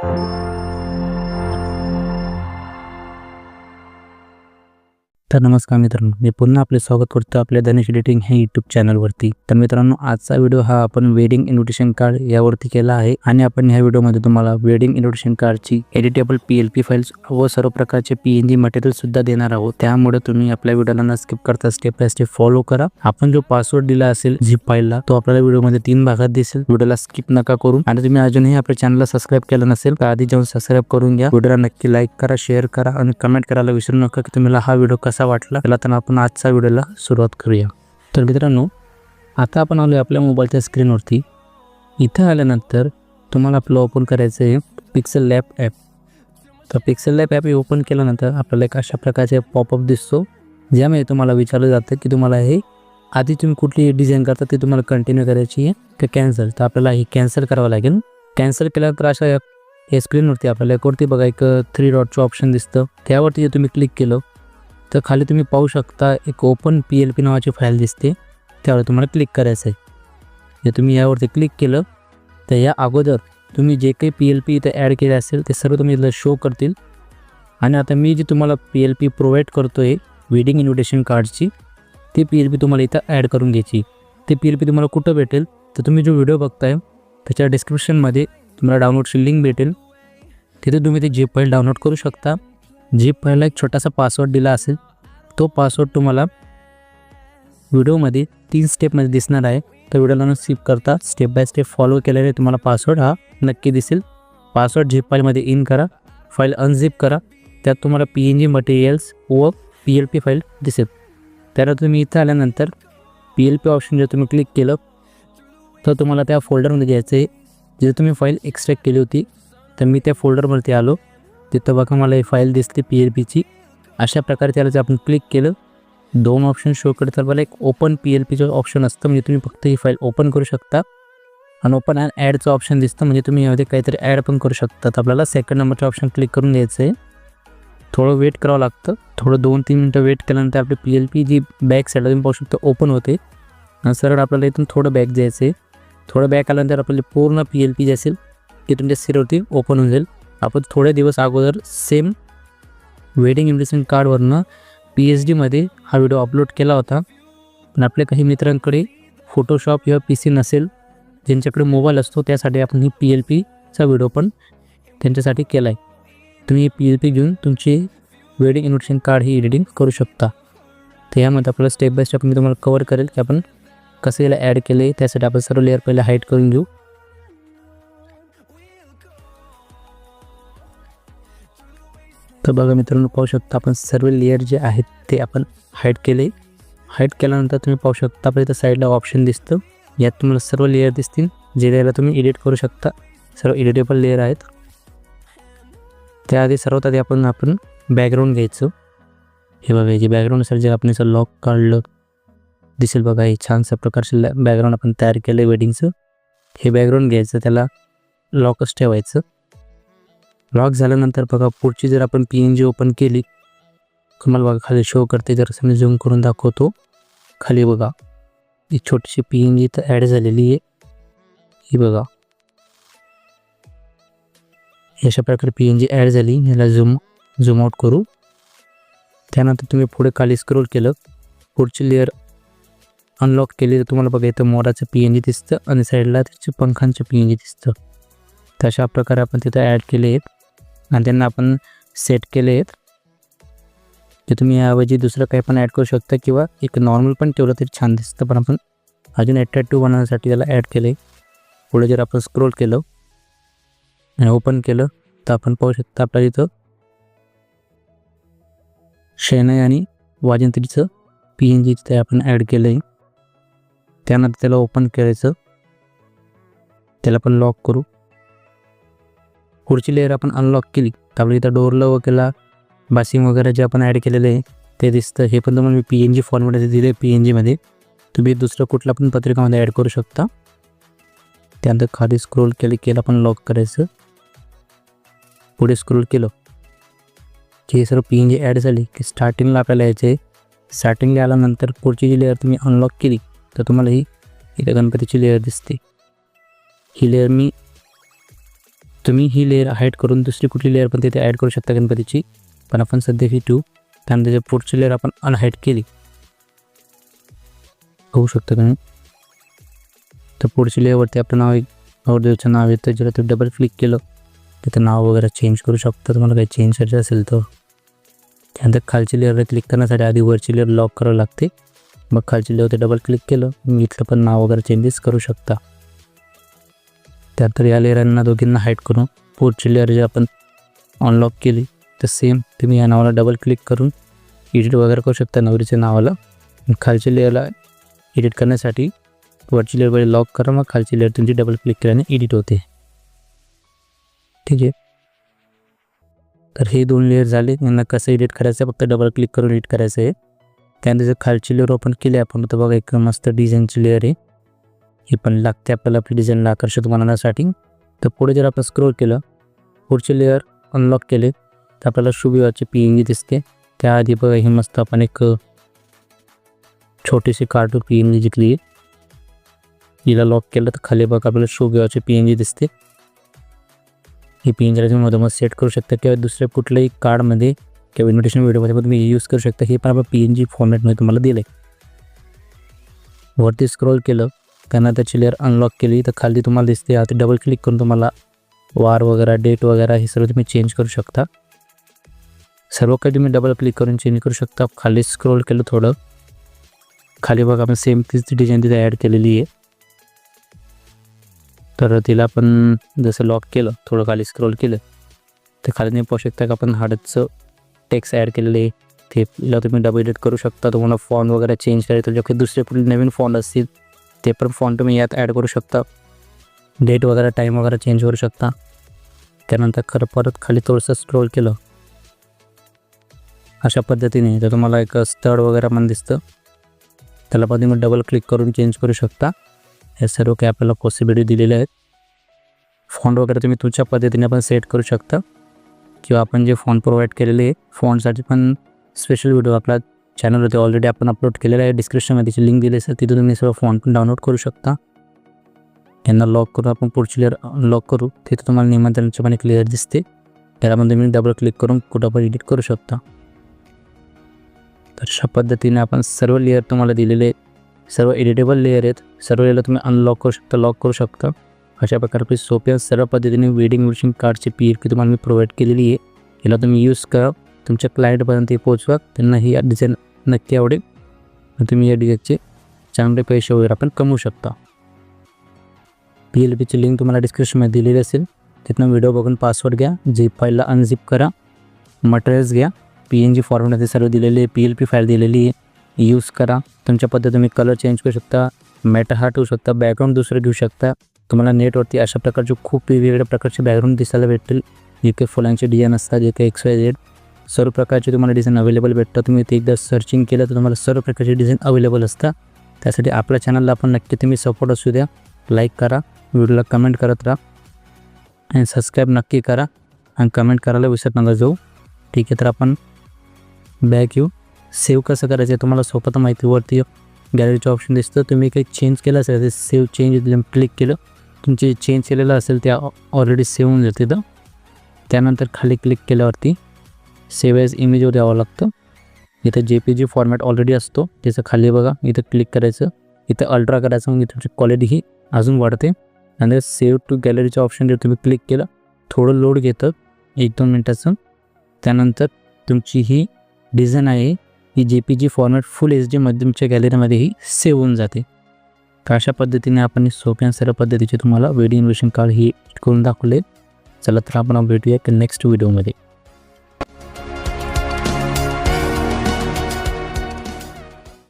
Thank you. तर नमस्कार मित्रांनो मी पुन्हा आपले स्वागत करतो आपल्या धनेश एडिटिंग ह्या यूट्यूब चॅनलवरती तर मित्रांनो आजचा व्हिडिओ हा आपण वेडिंग इन्व्हिटेशन कार्ड यावरती केला आहे आणि आपण ह्या व्हिडिओमध्ये तुम्हाला वेडिंग इन्व्हिटेशन कार्डची editable P L P files व सर्व प्रकारचे पी एन जी मटेरियल सुद्धा देणार आहोत. त्यामुळे तुम्ही आपल्या व्हिडिओला न स्किप करता स्टेप बाय स्टेप फॉलो करा. आपण जो पासवर्ड दिला असेल झिप फाईलला तो आपल्याला व्हिडिओमध्ये तीन भागात दिसेल. व्हिडिओला स्किप नका करून. आणि तुम्ही अजूनही आपल्या चॅनलला सबस्क्राईब केलं नसेल तर आधी जाऊन सबस्क्राईब करून घ्या. व्हिडिओला नक्की लाईक करा शेअर करा आणि कमेंट करायला विसरू नका की तुम्हाला हा व्हिडिओ कसा वाटला त्याला तर आपण आजच्या व्हिडिओला सुरुवात करूया. तर मित्रांनो आता आपण आलो आपल्या मोबाईलच्या स्क्रीनवरती. इथं आल्यानंतर तुम्हाला आपलं ओपन करायचं आहे पिक्सल लॅब ॲप तर पिक्सल लॅब ॲप ओपन केल्यानंतर आपल्याला एक अशा प्रकारचे पॉपअप दिसतो ज्यामध्ये तुम्हाला विचारलं जातं की तुम्हाला हे आधी तुम्ही कुठली डिझाईन करता ती तुम्हाला कंटिन्यू करायची आहे का कॅन्सल तर आपल्याला हे कॅन्सल करावं लागेल. कॅन्सल केल्यानंतर अशा या स्क्रीनवरती आपल्याला एकवरती बघा एक थ्री डॉटचं ऑप्शन दिसतं. त्यावरती जे तुम्ही क्लिक केलं तर खाली तुम्ही पाहू शकता एक ओपन पी एल पी नावाची फाईल दिसते. त्यावर तुम्हाला क्लिक करायचं आहे जर तुम्ही यावरती क्लिक केलं तर या अगोदर तुम्ही जे काही पी एल पी इथं ॲड केले असेल ते सर्व तुम्ही इथं शो करतील. आणि आता मी जी तुम्हाला पी एल पी प्रोव्हाइड करतो आहे वेडिंग इन्व्हिटेशन कार्डची ती पी एल पी तुम्हाला इथं ॲड करून घ्यायची. ते पी एल पी तुम्हाला कुठं भेटेल तर तुम्ही जो व्हिडिओ बघताय त्याच्या डिस्क्रिप्शनमध्ये तुम्हाला डाउनलोडची लिंक भेटेल. तिथे तुम्ही ते जे फाईल डाउनलोड करू शकता झिप पहिला एक छोटासा पासवर्ड दिला असेल तो पासवर्ड तुम्हाला व्हिडिओमध्ये तीन स्टेपमध्ये दिसणार आहे. तर व्हिडिओला न स्किप करता स्टेप बाय स्टेप फॉलो केल्याने तुम्हाला पासवर्ड हा नक्की दिसेल. पासवर्ड झिप फाईलमध्ये इन करा फाईल अनझिप करा त्यात तुम्हाला पी एन जी मटेरियल्स व पी एल पी फाईल दिसेल. त्याला तुम्ही इथं आल्यानंतर पी एल पी ऑप्शन जर तुम्ही क्लिक केलं तर तुम्हाला त्या फोल्डरमध्ये घ्यायचं आहे. जे तुम्ही फाईल एक्स्ट्रॅक्ट केली होती तर मी त्या फोल्डरवरती आलो. तिथं बघा मला ही फाईल दिसते पी एल पीची अशा प्रकारे त्याला जर आपण क्लिक केलं दोन ऑप्शन शो करत तर मला एक ओपन पी एल पीचं ऑप्शन असतं म्हणजे तुम्ही फक्त ही फाईल ओपन करू शकता. आणि ओपन अँड ॲडचं ऑप्शन दिसतं म्हणजे तुम्ही यामध्ये काहीतरी ॲड पण करू शकतात. आपल्याला सेकंड नंबरचं ऑप्शन क्लिक करून द्यायचं आहे. थोडं वेट करावं लागतं. थोडं दोन तीन मिनटं वेट केल्यानंतर आपली पी एल पी जी बॅक साईडला तुम्ही पाहू शकता ओपन होते. आणि सरळ आपल्याला इथून थोडं बॅक जायचं आहे. थोडं बॅक आल्यानंतर आपली पूर्ण पी एल पी जे असेल ती तुमच्या सिरवरती ओपन होऊन जाईल. आपण थोडे दिवस अगोदर सेम वेडिंग इन्व्हिटेशन कार्डवरनं पी एच डीमध्ये हा व्हिडिओ अपलोड केला होता. पण आपल्या काही मित्रांकडे फोटोशॉप किंवा पी सी नसेल ज्यांच्याकडे मोबाईल असतो त्यासाठी आपण ही पी एल पीचा व्हिडिओ पण त्यांच्यासाठी केला आहे तुम्ही पी एल पी घेऊन तुमची वेडिंग इन्व्हिटेशन कार्ड ही एडिटिंग करू शकता. तर यामध्ये आपल्याला स्टेप बाय स्टेप मी तुम्हाला कवर करेल की आपण कसं याला ॲड केले त्यासाठी आपण सर्व लेअर पहिले हाईट करून घेऊ. तर बघा मित्रांनो पाहू शकता आपण सर्व लेअर जे आहेत ते आपण हाईट केले. हाईट केल्यानंतर तुम्ही पाहू शकता आपल्या इथं साईडला ऑप्शन दिसतं. यात तुम्हाला सर्व लेअर दिसतील जे लेअरला तुम्ही एडिट करू शकता. सर्व एडिटेबल लेअर आहेत. त्याआधी सर्वात आधी आपण आपण बॅकग्राऊंड घ्यायचं. हे बघा जे बॅकग्राऊंड असेल जे आपण लॉक काढलं दिसेल बघा हे छानशा प्रकारचे बॅकग्राऊंड आपण तयार केलं आहे वेडिंगचं हे बॅकग्राऊंड घ्यायचं त्याला लॉकच ठेवायचं. लॉक झाल्यानंतर बघा पुढची जर आपण पी एन जी ओपन केली तुम्हाला बघा खाली शो करते. जर मी झूम करून दाखवतो खाली बघा ही छोटीशी पी एन जी तर ॲड झालेली आहे. ही बघा. अशा प्रकारे पी एन जी ॲड झाली. ह्याला झूम झूम आउट करू. त्यानंतर तुम्ही पुढे खाली स्क्रोल केलं पुढची लेअर अनलॉक केली तर तुम्हाला बघा इथं मोराचं पी एन जी दिसतं आणि साईडला त्याचं पंखांचं पी एन जी दिसतं. तशा प्रकारे आपण तिथं ॲड केले आहेत. आणि त्यांना आपण सेट केले आहेत ते तुम्ही याऐवजी दुसरं काही पण ॲड करू शकता किंवा एक नॉर्मल पण ठेवलं तरी छान दिसतं पण आपण अजून ॲट्रॅक्टिव्ह बनवण्यासाठी त्याला ॲड केले पुढे जर आपण स्क्रोल केलं आणि ओपन केलं तर आपण पाहू शकता आपल्या इथं शेनय आणि वाजंत्रीचं पी एन जी तिथे आपण ॲड केलं आहे त्यानंतर त्याला ओपन करायचं. त्याला पण लॉक करू. पुढची लेअर आपण अनलॉक केली. तर आपल्या इथं डोरलं वगैरे बासिंग वगैरे जे आपण ॲड केलेलं आहे ते दिसतं. हे पण तुम्हाला मी पी एन जी फॉर्मॅटमध्ये दिले पी एन जीमध्ये तुम्ही दुसरं कुठला पण पत्रिकामध्ये ॲड करू शकता. त्यानंतर खाली स्क्रोल केलं केलं आपण लॉक करायचं. पुढे स्क्रोल केलं. की हे सर्व पी एन जी ॲड झाली की स्टार्टिंगला आपल्याला यायचे स्टार्टिंगला आल्यानंतर पुढची जी लेअर तुम्ही अनलॉक केली तर तुम्हाला ही इथं गणपतीची लेअर दिसते. ही लेअर मी तुम्ही ही लेअर हाईड करून दुसरी कुठली लेअर पण तिथे ॲड करू शकता गणपतीची. पण आपण सध्या ही टू त्यानंतर त्याच्या पुढची लेअर आपण अनहाईड केली. होऊ शकतं तुम्ही. तर पुढच्या लेअरवरती आपलं नाव नवरदेवचं नाव येतं. ज्याला ते डबल क्लिक केलं तिथं नाव वगैरे चेंज करू शकता. तुम्हाला काही चेंज करायचं असेल तर. त्यानंतर खालची लेअरवर क्लिक करण्यासाठी आधी वरची लेअर लॉक करावं लागते. मग खालची लेअरवरती डबल क्लिक केलं मी इथलं पण नाव वगैरे चेंजेस करू शकता. त्यानंतर या लेअरांना दोघींना हाईट करून पुढची लेअर जी आपण अनलॉक केली तर सेम तुम्ही या नावाला डबल क्लिक करून एडिट वगैरे करू शकता नवरीच्या नावाला. खालच्या लेअरला एडिट करण्यासाठी वरची लेअर लॉक करा मग खालची लेअर तुमची डबल क्लिक केल्याने एडिट होते. ठीक आहे. तर हे दोन लेअर झाले. यांना कसं एडिट करायचं आहे? फक्त डबल क्लिक करून एडिट करायचं आहे. त्यानंतर जर खालची लेअर ओपन केली आपण तर बघा एक मस्त डिझाईनची लेअर आहे. हे पण लागते आपल्याला आपली डिझाईनला आकर्षक बनवण्यासाठी. तर पुढे जर आपण स्क्रोल केलं पुढचे लेअर अनलॉक केले तर आपल्याला शुभ पी एन जी दिसते. त्याआधी बघा ही मस्त आपण एक छोटीशी कार्टून पी एन जी जिंकली आहे. हिला लॉक केलं तर खाली बघा आपल्याला शुभ पी एन जी दिसते. ही पी एन जीला तुम्ही मधोमध सेट करू शकता किंवा दुसऱ्या कुठल्याही कार्डमध्ये किंवा इन्व्हिटेशन व्हिडिओमध्ये पण तुम्ही यूज करू शकता. हे पण आपण पी एन जी फॉर्मॅटमध्ये तुम्हाला दिलं आहे वरती स्क्रोल केलं त्यांना त्याची लेअर अनलॉक केली. तर खाली तुम्हाला दिसते आता डबल क्लिक करून तुम्हाला वार वगैरे डेट वगैरे हे सर्व तुम्ही चेंज करू शकता. सर्व काही तुम्ही डबल क्लिक करून चेंज करू शकता. खाली स्क्रोल केलं थोडं. खाली बघा आपण सेम तीच डिझाईन तिथे ॲड केलेली आहे. तर तिला आपण जसं लॉक केलं थोडं खाली स्क्रोल केलं तर खाली तुम्ही पाहू शकता की आपण हार्डचं टेक्स्ट ॲड केलेले आहे. ते तिला तुम्ही डबल एडिट करू शकता. तुम्हाला फॉन वगैरे चेंज करायचं जे काही दुसरे कुठले नवीन फॉन असतील ते पण फॉन तुम्ही यात ॲड करू शकता. डेट वगैरे टाईम वगैरे चेंज करू शकता. त्यानंतर खरं परत खाली थोडंसं स्क्रोल केलं. अशा पद्धतीने जर तुम्हाला एक स्थळ वगैरे पण दिसतं. त्याला पण तुम्ही डबल क्लिक करून चेंज करू शकता. हे सर्व काही आपल्याला पॉसिबिलिटी दिलेले आहेत. फॉन्ट वगैरे तुम्ही तुमच्या पद्धतीने पण सेट करू शकता. किंवा आपण जे फॉन्ट प्रोव्हाइड केलेले आहे फॉन्टसाठी पण स्पेशल व्हिडिओ आपला चॅनलवरती ऑलरेडी आपण अपलोड केलेलं आहे. डिस्क्रिप्शनमध्ये त्याची लिंक दिली असेल तिथं तुम्ही सर्व फॉर्म पण डाउनलोड करू शकता. यांना लॉक करून आपण पुढची लेअर लॉक करू. तिथं तुम्हाला निमंत्रणाचे पाणी क्लिअर दिसते. त्याला पण तुम्ही डबल क्लिक करून कुठं पण एडिट करू शकता. तर अशा पद्धतीने आपण सर्व लेअर तुम्हाला दिलेले सर्व एडिटेबल लेअर आहेत. सर्व लेअर तुम्ही अनलॉक करू शकता लॉक करू शकता. अशा प्रकारे आपली सोप्या सर्व पद्धतीने वेडिंग विशिंग कार्डची पी एफ की तुम्हाला मी प्रोव्हाइड केलेली आहे. याला तुम्ही यूज करा. तुमच्या क्लायंटपर्यंत पोहोचवा. त्यांना ही डिझाईन नक्की आवडेल. तुम्ही या डिझाईनचे चांगले पैसे वगैरे आपण कमवू शकता. पी एल पीची लिंक तुम्हाला डिस्क्रिप्शनमध्ये दिलेली असेल. तिथनं व्हिडिओ बघून पासवर्ड घ्या झिप फाईलला अनझिप करा मटेरियल्स घ्या पी एन जी फॉर्मॅटमध्ये सर्व दिलेले पी एल पी फाईल दिलेली आहे. यूज करा. तुमच्या पद्धत तुम्ही कलर चेंज करू शकता मॅटर हा ठेवू शकता बॅकग्राऊंड दुसरं घेऊ शकता. तुम्हाला नेटवरती अशा प्रकारचे खूप वेगवेगळ्या प्रकारचे बॅकग्राऊंड दिसायला भेटतील. जे काही फुलांचे डिझाईन असतात जे काही एक्स वाय झेड सर्व प्रकारचे तुम्हाला डिझाईन अवेलेबल भेटतं तुम्ही ते एकदा सर्चिंग केलं तर तुम्हाला सर्व प्रकारचे डिझाईन अवेलेबल असतात. त्यासाठी आपल्या चॅनलला आपण नक्की तुम्ही सपोर्ट असू द्या. लाईक करा. व्हिडिओला कमेंट करत राहा. आणि सबस्क्राईब नक्की करा. आणि कमेंट करायला विसरत नका जाऊ. ठीक आहे तर आपण बॅक येऊ. सेव्ह कसं करायचं आहे तुम्हाला सोपं तर माहितीवरती गॅलरीचं ऑप्शन दिसतं. तुम्ही काही चेंज केलं असेल ते सेव्ह चेंज क्लिक केलं. तुमचे चेंज केलेलं असेल ते ऑलरेडी सेव्ह होऊन जाते तर त्यानंतर खाली क्लिक केल्यावरती सेव्ह एज इमेजवर द्यावं लागतं. इथं जे पी जी फॉर्मॅट ऑलरेडी असतो. त्याचं खाली बघा. इथं क्लिक करायचं. इथं अल्ट्रा करायचं. मग तुमची क्वालिटी ही अजून वाढते. आणि सेव्ह टू गॅलरीचं ऑप्शन जर तुम्ही क्लिक केलं थोडं लोड घेतं. एक दोन मिनटाचं. त्यानंतर तुमची ही डिझाईन आहे. ही J P G format full H डीमध्ये तुमच्या गॅलरीमध्ये ही सेव्ह होऊन जाते. तर अशा पद्धतीने आपण सोप्या सर्व पद्धतीचे तुम्हाला वेडिंग इन्व्हेशन कार्ड ही करून दाखवले. चला तर आपण भेटूया नेक्स्ट व्हिडिओमध्ये